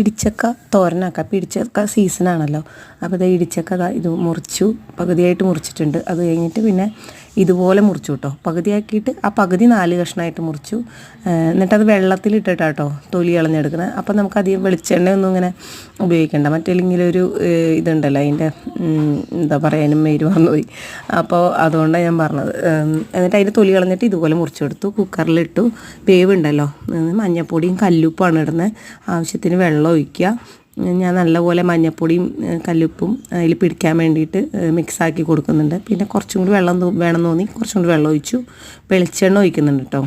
ഇടിച്ചക്ക തോരനാക്കാം. അപ്പോൾ ഇടിച്ചക്ക സീസണാണല്ലോ അപ്പോൾ ഇത് ഇടിച്ചക്ക ഇത് മുറിച്ചു. പകുതിയായിട്ട് മുറിച്ചിട്ടുണ്ട്. അത് കഴിഞ്ഞിട്ട് പിന്നെ ഇതുപോലെ മുറിച്ചു കേട്ടോ. പകുതിയാക്കിയിട്ട് ആ പകുതി നാല് കഷ്ണമായിട്ട് മുറിച്ചു. എന്നിട്ടത് വെള്ളത്തിലിട്ടിട്ടാട്ടോ തൊലി കളഞ്ഞെടുക്കുന്നത് അപ്പം നമുക്ക് അധികം വെളിച്ചെണ്ണയൊന്നും ഇങ്ങനെ ഉപയോഗിക്കേണ്ട. മറ്റല്ലെങ്കിൽ ഒരു ഇതുണ്ടല്ലോ അതിന്റെ എന്താ പറയുക അതിന് മേര് മറന്നുപോയി അപ്പോൾ അതുകൊണ്ടാണ് ഞാൻ പറഞ്ഞത്. എന്നിട്ട് അതിന്റെ തൊലി കളഞ്ഞിട്ട് ഇതുപോലെ മുറിച്ചെടുത്തു. കുക്കറിലിട്ടു. വേവ് ഉണ്ടല്ലോ ഉം, മഞ്ഞപ്പൊടിയും കല്ലുപ്പാണ് ഇടുന്നത് ആവശ്യത്തിന് വെള്ളം ഒഴിക്കുക. ഞാൻ നല്ലപോലെ മഞ്ഞപ്പൊടിയും കല്ലുപ്പും അതിൽ പിടിക്കാൻ വേണ്ടിയിട്ട് മിക്സാക്കി കൊടുക്കുന്നുണ്ട്. പിന്നെ കുറച്ചും കൂടി വെള്ളം വേണം തോന്നി കുറച്ചും കൂടി വെള്ളം ഒഴിച്ചു. വെളിച്ചെണ്ണ ഒഴിക്കുന്നുണ്ട് കേട്ടോ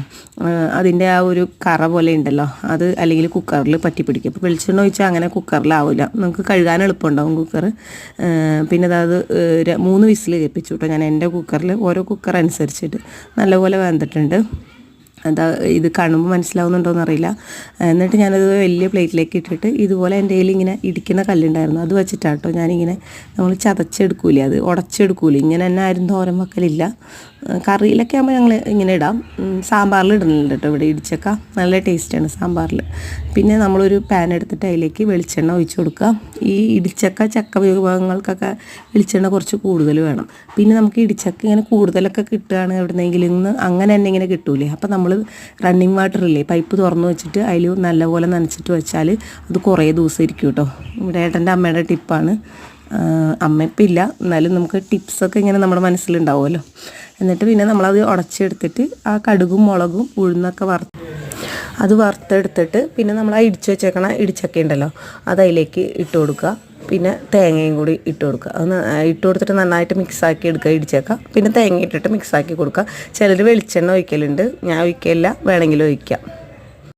അതിന്റെ ആ ഒരു കറ പോലെ ഉണ്ടല്ലോ അത് അല്ലെങ്കിൽ കുക്കറിൽ പറ്റി പിടിക്കും. അപ്പോൾ വെളിച്ചെണ്ണ ഒഴിച്ചാൽ അങ്ങനെ കുക്കറിലാവില്ല നമുക്ക് കഴുകാൻ എളുപ്പമുണ്ടാവും കുക്കർ. പിന്നെ അത് മൂന്ന് വിസിൽ കേൾപ്പിച്ചു കേട്ടോ ഞാൻ എന്റെ കുക്കറിൽ. ഓരോ കുക്കർ അനുസരിച്ചിട്ട് നല്ലപോലെ വെന്തിട്ടുണ്ട്. അതാ ഇത് കാണുമ്പോൾ മനസ്സിലാവുന്നുണ്ടോയെന്ന് അറിയില്ല എന്നിട്ട് ഞാനത് വലിയ പ്ലേറ്റിലേക്ക് ഇട്ടിട്ട് ഇതുപോലെ എന്റെ കയ്യിൽ ഇങ്ങനെ ഇടിക്കുന്ന കല്ലുണ്ടായിരുന്നു. അത് വെച്ചിട്ടാട്ടോ ഞാനിങ്ങനെ നമ്മൾ ചതച്ചെടുക്കൂലേ അത് ഉടച്ചെടുക്കൂലേ. ഇങ്ങനെ തന്നെ ആരും തോരൻ വെക്കലില്ല. കറിയിലൊക്കെ ആകുമ്പോൾ ഞങ്ങൾ ഇങ്ങനെ ഇടാം. സാമ്പാറിൽ ഇടുന്നുണ്ട് കേട്ടോ ഇവിടെ ഇടിച്ചക്ക. നല്ല ടേസ്റ്റാണ് സാമ്പാറിൽ പിന്നെ നമ്മളൊരു പാൻ എടുത്തിട്ട് അതിലേക്ക് വെളിച്ചെണ്ണ ഒഴിച്ചു കൊടുക്കുക. ഈ ഇടിച്ചക്ക ചക്ക വിഭവങ്ങൾക്കൊക്കെ വെളിച്ചെണ്ണ കുറച്ച് കൂടുതൽ വേണം. പിന്നെ നമുക്ക് ഇടിച്ചക്ക ഇങ്ങനെ കൂടുതലൊക്കെ കിട്ടുകയാണ് എവിടെ നിന്നെങ്കിലും അങ്ങനെ തന്നെ ഇങ്ങനെ കിട്ടൂലേ. അപ്പോൾ നമ്മൾ റണ്ണിങ് വാട്ടർ ഇല്ലേ പൈപ്പ് തുറന്ന് വെച്ചിട്ട് അതിൽ നല്ലപോലെ നനച്ചിട്ട് വെച്ചാൽ അത് കുറേ ദിവസം ഇരിക്കും കേട്ടോ. ഇവിടെ ഏട്ടന്റെ അമ്മയുടെ ടിപ്പാണ് അമ്മ ഇപ്പം ഇല്ല. എന്നാലും നമുക്ക് ടിപ്സൊക്കെ ഇങ്ങനെ നമ്മുടെ മനസ്സിലുണ്ടാവുമല്ലോ. എന്നിട്ട് പിന്നെ നമ്മളത് ഉടച്ചെടുത്തിട്ട് ആ കടുകും മുളകും ഉഴുന്നൊക്കെ വറുത്ത് അത് വറുത്തെടുത്തിട്ട് പിന്നെ നമ്മൾ ആ ഇടിച്ച് വെച്ചേക്കണ ഇടിച്ചൊക്കെ ഉണ്ടല്ലോ അത് അതിലേക്ക് ഇട്ട് കൊടുക്കുക. പിന്നെ തേങ്ങയും കൂടി ഇട്ട് കൊടുക്കുക. അത് ഇട്ട് കൊടുത്തിട്ട് നന്നായിട്ട് മിക്സാക്കി എടുക്കുക ഇടിച്ചേക്കുക. പിന്നെ തേങ്ങ ഇട്ടിട്ട് മിക്സാക്കി കൊടുക്കുക. ചിലർ വെളിച്ചെണ്ണ ഒഴിക്കലുണ്ട്. ഞാൻ ഒഴിക്കലില്ല. വേണമെങ്കിൽ ഒഴിക്കാം.